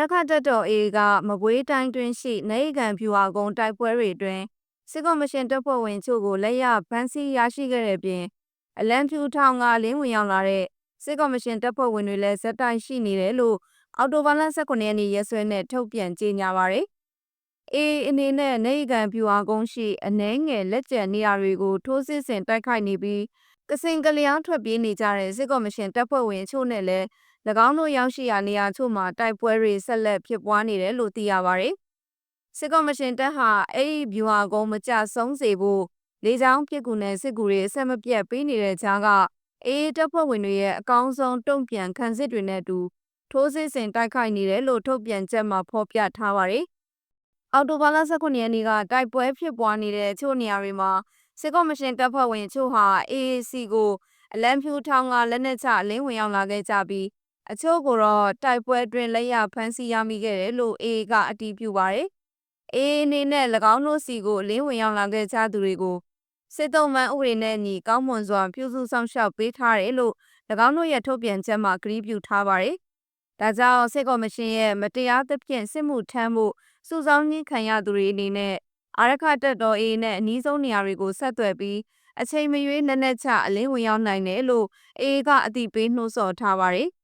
ရခတပ်တော် AA ကမကွေးတိုင်းတွင်းရှိနေအိမ်ဖြူဟာကုန်းတိုက်ပွဲတွေအတွင်းစစ်ကော်မရှင်တပ်ဖွဲ့ဝင်ချို့ကိုလက်ရဖမ်းဆီးရရှိခဲ့တဲ့ပြင်အလံဖြူထောင်ကလင်းဝင်ရောက်လာတဲ့စစ်ကော်မရှင်တပ်ဖွဲ့ဝင်တွေလည်းဇက်တိုက်ရှိနေတယ်လို့အော်တိုဘာလ18ရက်နေ့ရက်စွဲနဲ့ထုတ်ပြန်ကြေညာပါတယ်။ AA အနေနဲ့နေအိမ်ဖြူဟာကုန်းရှိအနှဲငယ်လက်ကျန်နေရာတွေကိုထိုးစစ်ဆင်တိုက်ခိုက်နေပြီး ကစင်ကလျားထွက်ပြေးနေကြတဲ့စစ်ကော်မရှင်တပ်ဖွဲ့ဝင်ချို့နဲ့လည်း၎င်းတို့ရောက်ရှိရာနေရာချို့မှာတိုက်ပွဲတွေဆက်လက်ဖြစ်ပွားနေတယ်လို့သိရပါတယ်။စစ်ကော်မရှင်တပ်ဟာအဲ့ဒီဗျူဟာကုန်းမကြဆုံးစေဖို့လေကြောင်းပစ်ကူနဲ့စစ်ကူတွေအဆက်မပြတ်ပေးနေတဲ့ကြားကအေးတပ်ဖွဲ့ဝင်တွေရဲ့အကောင်းဆုံးတုံ့ပြန်ခံစစ်တွေနဲ့အတူထိုးစစ်ဆင်တိုက်ခိုက်နေတယ်လို့ထုတ်ပြန်ချက်မှာဖော်ပြထားပါတယ်။အော်တိုဘာလ19ရက်နေ့ကတိုက်ပွဲဖြစ်ပွားနေတဲ့ချို့နေရာတွေမှာ စစ်ကော်မရှင်တပ်ဖွဲ့ဝင်ချို့ဟာ AAC ကိုအလံဖြူထောင်ကလက်နက်ချအလင်းဝင်ရောက်လာခဲ့ကြပြီးအချို့ကိုတော့တိုက်ပွဲတွင်လက်ရဖမ်းဆီးရမိခဲ့တယ်လို့ AA ကအတည်ပြုပါတယ်။ AA အနေနဲ့၎င်းတို့စီကိုအလင်းဝင်ရောက်လာခဲ့ကြသူတွေကိုစစ်တုံးမှန်ဥပဒေနဲ့အညီကောင်းမွန်စွာပြုစုဆောင်ရှောက်ပေးထားတယ်လို့၎င်းတို့ရဲ့ထုတ်ပြန်ချက်မှာကတိပြုထားပါတယ်။ဒါကြောင့်စစ်ကော်မရှင်ရဲ့မတရားသဖြင့်စစ်မှုထမ်းမှုစုဆောင်းခြင်းခံရသူတွေအနေနဲ့ အာရခတပ်တော် AA နဲ့အနီးဆုံးနေရာတွေကိုဆက်သွယ်ပြီးအချိန်မရွေးနက်နက်ချအလင်းဝင်ရောက်နိုင်တယ်လို့ AA ကအတိပေးနှိုးဆော်ထားပါတယ်။